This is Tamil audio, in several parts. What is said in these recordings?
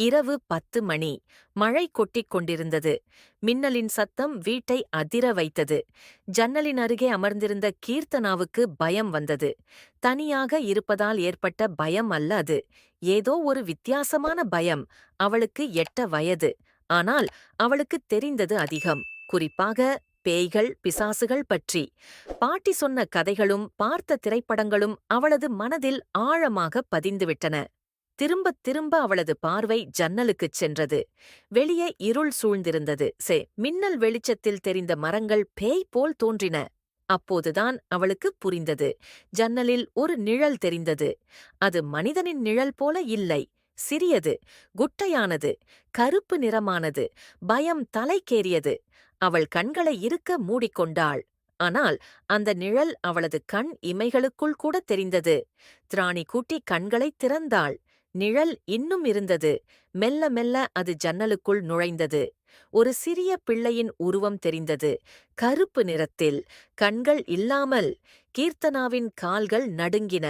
இரவு பத்து மணி. மழை கொட்டிக் கொண்டிருந்தது. மின்னலின் சத்தம் வீட்டை அதிர வைத்தது. ஜன்னலின் அருகே அமர்ந்திருந்த கீர்த்தனாவுக்கு பயம் வந்தது. தனியாக இருப்பதால் ஏற்பட்ட பயம் அல்ல அது. ஏதோ ஒரு வித்தியாசமான பயம். அவளுக்கு எட்ட வயது. ஆனால் அவளுக்கு தெரிந்தது அதிகம். குறிப்பாக பேய்கள் பிசாசுகள் பற்றி. பாட்டி சொன்ன கதைகளும் பார்த்த திரைப்படங்களும் அவளது மனதில் ஆழமாக பதிந்துவிட்டன. திரும்பத் திரும்ப அவளது பார்வை ஜன்னலுக்குச் சென்றது. வெளியே இருள் சூழ்ந்திருந்தது. சே மின்னல் வெளிச்சத்தில் தெரிந்த மரங்கள் பேய் போல் தோன்றின. அப்போதுதான் அவளுக்கு புரிந்தது. ஜன்னலில் ஒரு நிழல் தெரிந்தது. அது மனிதனின் நிழல் போல இல்லை. சிறியது குட்டையானது கருப்பு நிறமானது பயம் தலைக்கேறியது. அவள் கண்களை இருக்க மூடிக்கொண்டாள். ஆனால் அந்த நிழல் அவளது கண் இமைகளுக்குள் கூட தெரிந்தது. திராணி கூட்டி கண்களைத் திறந்தாள். நிழல் இன்னும் இருந்தது. மெல்ல மெல்ல அது ஜன்னலுக்குள் நுழைந்தது. ஒரு சிறிய பிள்ளையின் உருவம் தெரிந்தது. கருப்பு நிறத்தில் கண்கள் இல்லாமல் கீர்த்தனாவின் கால்கள் நடுங்கின.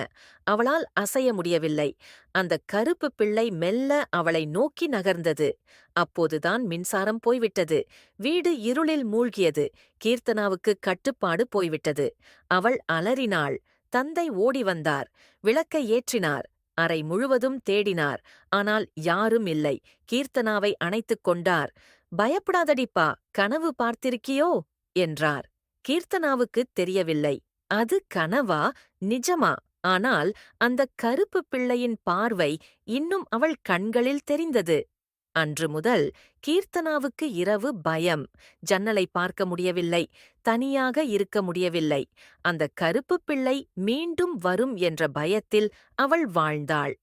அவளால் அசைய முடியவில்லை. அந்த கருப்பு பிள்ளை மெல்ல அவளை நோக்கி நகர்ந்தது. அப்போதுதான் மின்சாரம் போய்விட்டது. வீடு இருளில் மூழ்கியது. கீர்த்தனாவுக்கு கட்டுப்பாடு போய்விட்டது. அவள் அலறினாள். தந்தை ஓடி வந்தார். விளக்கை ஏற்றினார். அறை முழுவதும் தேடினார். ஆனால் யாரும் இல்லை. கீர்த்தனாவை அணைத்துக் கொண்டார். பயப்படாதடிப்பா கனவு பார்த்திருக்கியோ? என்றார். கீர்த்தனாவுக்குத் தெரியவில்லை. அது கனவா? நிஜமா? ஆனால் அந்த கருப்பு பிள்ளையின் பார்வை இன்னும் அவள் கண்களில் தெரிந்தது. அன்று முதல் கீர்த்தனாவுக்கு இரவு பயம். ஜன்னலை பார்க்க முடியவில்லை தனியாக இருக்க முடியவில்லை. அந்த கருப்பு பிள்ளை மீண்டும் வரும் என்ற பயத்தில் அவள் வாழ்ந்தாள்.